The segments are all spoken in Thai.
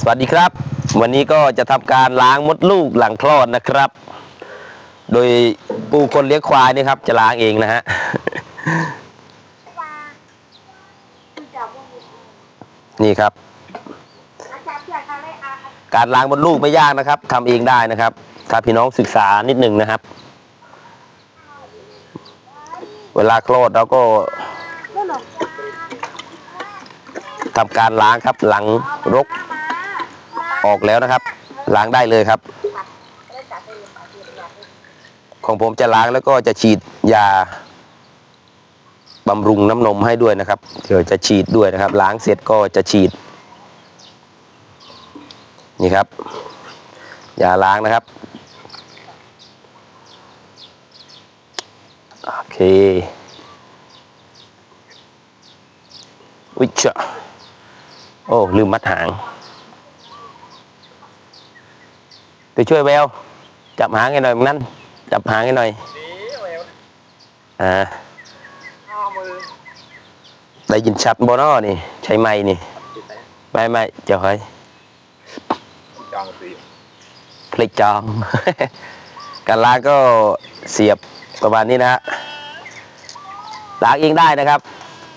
สวัสดีครับ วันนี้ก็จะทำการล้างมดลูกหลังคลอดนะครับ โดยปูคนเลี้ยงควายนี่ครับ จะล้างเองนะฮะนี่ครับ การล้างมดลูกไม่ยากนะครับทำเองได้นะครับ ถ้าพี่น้องศึกษานิดหนึ่งนะครับ เวลาคลอดเราก็ทำการล้างครับหลังรก ออกแล้วนะครับ ล้างได้เลยครับ ของผมจะล้างแล้วก็จะฉีดยาบำรุงน้ำนมให้ด้วยนะครับเดี๋ยวจะฉีดด้วยนะครับ ล้างเสร็จก็จะฉีด นี่ครับยาล้างนะครับโอเควิชะโอ้ลืมมัดหาง ไปช่วยแววจับหางให้หน่อยมึงนั่นจับหางให้หน่อยอ่าได้ยินชัดบนอ้อนี่ ใช้ไม้นี่ ไม่ไม่เจ้าเฮ้ยจองสีพลิกจองการล้างก็เสียบประมาณนี้นะฮะล้างเองได้นะครับ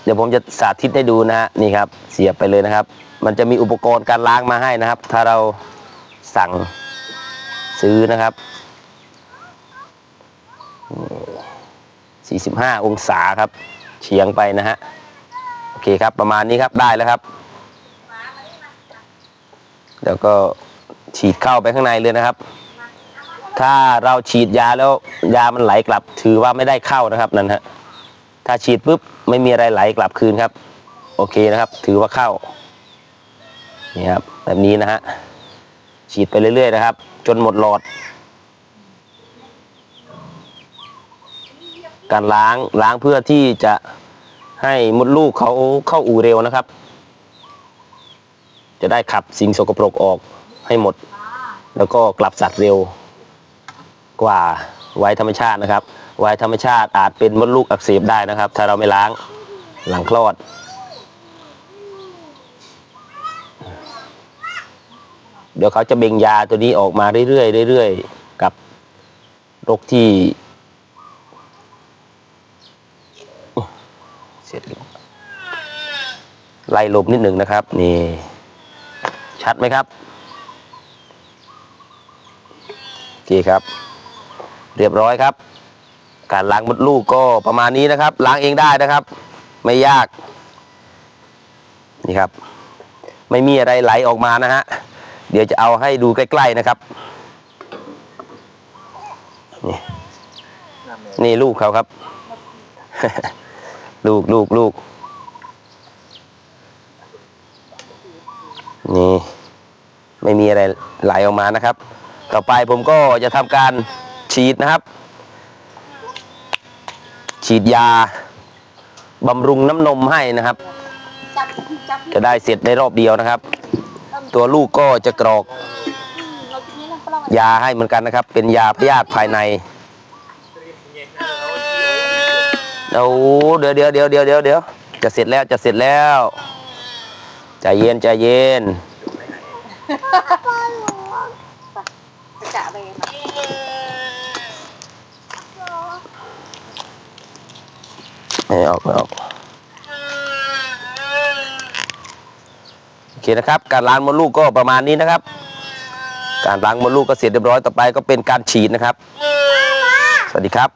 เดี๋ยวผมจะสาธิตให้ดูนะฮะนี่ครับ เสียบไปเลยนะครับ มันจะมีอุปกรณ์การล้างมาให้นะครับ ถ้าเราสั่ง ซื้อนะครับ45 องศาครับเฉียงไปนะฮะโอเคครับประมาณนี้ครับได้แล้วครับเดี๋ยวก็ฉีดเข้าไปข้างในเลยนะครับ ถ้าเราฉีดยาแล้วยามันไหลกลับ ถือว่าไม่ได้เข้านะครับนั่นฮะถ้าฉีดปุ๊บไม่มีอะไรไหลกลับคืนครับ โอเคนะครับ ถือว่าเข้านี่ครับแบบนี้นะฮะ ฉีดไปเรื่อยๆนะครับ จนหมดหลอด การล้างล้างเพื่อที่จะให้มดลูกเขาเข้าอู่เร็วนะครับ จะได้ขับสิ่งสกปรกออกให้หมด แล้วก็กลับสัตว์เร็วกว่าไว้ธรรมชาตินะครับ ไว้ธรรมชาติอาจเป็นมดลูกอักเสบได้นะครับ ถ้าเราไม่ล้างหลังคลอด เดี๋ยวเขาจะเบ่งยาตัวนี้ออกมาเรื่อยๆเรื่อยๆกับโรคที่เสร็จแล้วไล่ลมนิดหนึ่งนะครับ นี่ ชัดไหมครับโอเคครับ เรียบร้อยครับ การล้างมดลูกก็ประมาณนี้นะครับ ล้างเองได้นะครับ ไม่ยาก นี่ครับ ไม่มีอะไรไหลออกมานะฮะ เดี๋ยวจะเอาให้ดูใกล้ ๆนะครับ นี่นี่ลูกเขาครับ ลูกลูกลูกนี่ไม่มีอะไรไหลออกมานะครับ ต่อไปผมก็จะทำการฉีดนะครับ ฉีดยาบำรุงน้ำนมให้นะครับ จะได้เสร็จในรอบเดียวนะครับ ตัวลูกก็จะกรอกเราทีนี้เราก็ลองยาให้เหมือนกันนะครับ เป็นยาพยาธิภายในโอ้โหเดี๋ยวเดี๋ยวเดี๋ยวเดี๋ยวเดี๋ยวเดี๋ยวจะเสร็จแล้วจะเสร็จแล้วใจเย็นใจเย็นจะไปมาไม่ออกไม่ออกโอเคนะครับ การล้างมดลูกก็ประมาณนี้นะครับ การล้างมดลูกก็เสร็จเรียบร้อยต่อไปก็เป็นการฉีดนะครับ สวัสดีครับ